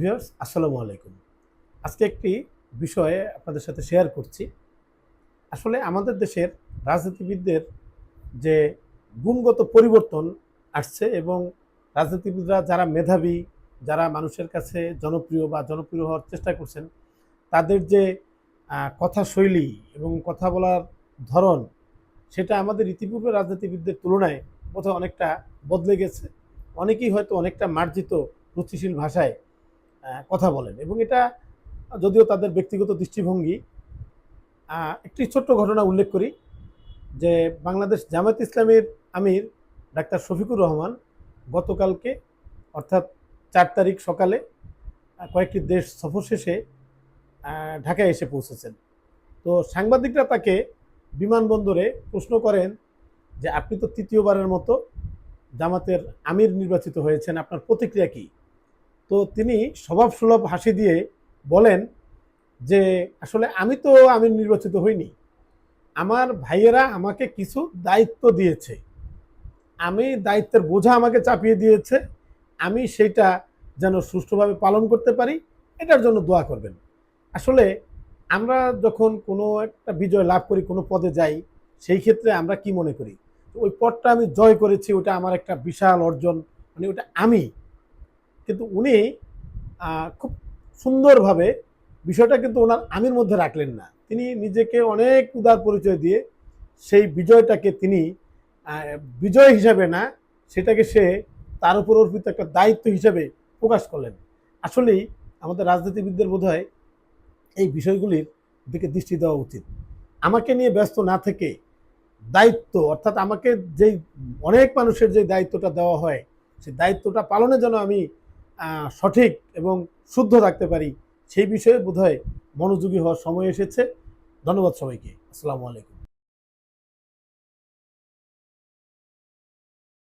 Viewers আসসালামু আলাইকুম। আজকে একটি বিষয়ে আপনাদের সাথে শেয়ার করছি। আসলে আমাদের দেশের রাজনীতিবিদদের যে গুণগত পরিবর্তন আসছে এবং রাজনীতিবিদরা যারা মেধাবী, যারা মানুষের কাছে জনপ্রিয় বা জনপ্রিয় হওয়ার চেষ্টা করছেন, তাদের যে কথা শৈলী এবং কথা বলার ধরন, সেটা আমাদের ইতিপূর্বে রাজনীতিবিদদের তুলনায় কোথাও অনেকটা বদলে গেছে। অনেকেই হয়তো অনেকটা মার্জিত, রুচিশীল ভাষায় কথা বলেন। এবং এটা যদিও তাদের ব্যক্তিগত দৃষ্টিভঙ্গি একটি ছোট্ট ঘটনা উল্লেখ করি যে বাংলাদেশ জামায়াত ইসলামের আমির ডাক্তার শফিকুর রহমান গতকালকে, অর্থাৎ চার তারিখ সকালে কয়েকটি দেশ সফর শেষে ঢাকায় এসে পৌঁছেছেন। তো সাংবাদিকরা তাকে বিমানবন্দরে প্রশ্ন করেন যে, আপনি তো তৃতীয়বারের মতো জামাতের আমির নির্বাচিত হয়েছেন, আপনার প্রতিক্রিয়া কী? তো তিনি স্বভাবসুলভ হাসি দিয়ে বলেন যে, আসলে আমি তো আমি নির্বাচিত হইনি। আমার ভাইয়েরা আমাকে কিছু দায়িত্ব দিয়েছে। আমি দায়িত্বের বোঝা আমাকে চাপিয়ে দিয়েছে। আমি সেটা যেন সুষ্ঠুভাবে পালন করতে পারি, এটার জন্য দোয়া করবেন। আসলে আমরা যখন কোনো একটা বিজয় লাভ করি, কোনো পদে যাই, সেই ক্ষেত্রে আমরা কি মনে করি? ওই পদটা আমি জয় করেছি, ওটা আমার একটা বিশাল অর্জন মানে ওটা আমি কিন্তু উনি খুব সুন্দরভাবে বিষয়টা কিন্তু ওনার আমির মধ্যে রাখলেন না। তিনি নিজেকে অনেক উদার পরিচয় দিয়ে সেই বিজয়টাকে তিনি বিজয় হিসাবে না, সেটাকে সে তার উপর অর্পিত একটা দায়িত্ব হিসাবে প্রকাশ করলেন। আসলেই আমাদের রাজনীতিবিদদের বোধ এই বিষয়গুলির দিকে দৃষ্টি দেওয়া উচিত। আমাকে নিয়ে ব্যস্ত না থেকে দায়িত্ব, অর্থাৎ আমাকে যেই অনেক মানুষের যে দায়িত্বটা দেওয়া হয় সেই দায়িত্বটা পালনে যেন আমি সঠিক এবং শুদ্ধ রাখতে পারি, সেই বিষয়ে বোধহয় মনোযোগী হওয়ার সময় এসেছে। ধন্যবাদ সবাইকে। আসসালামু আলাইকুম।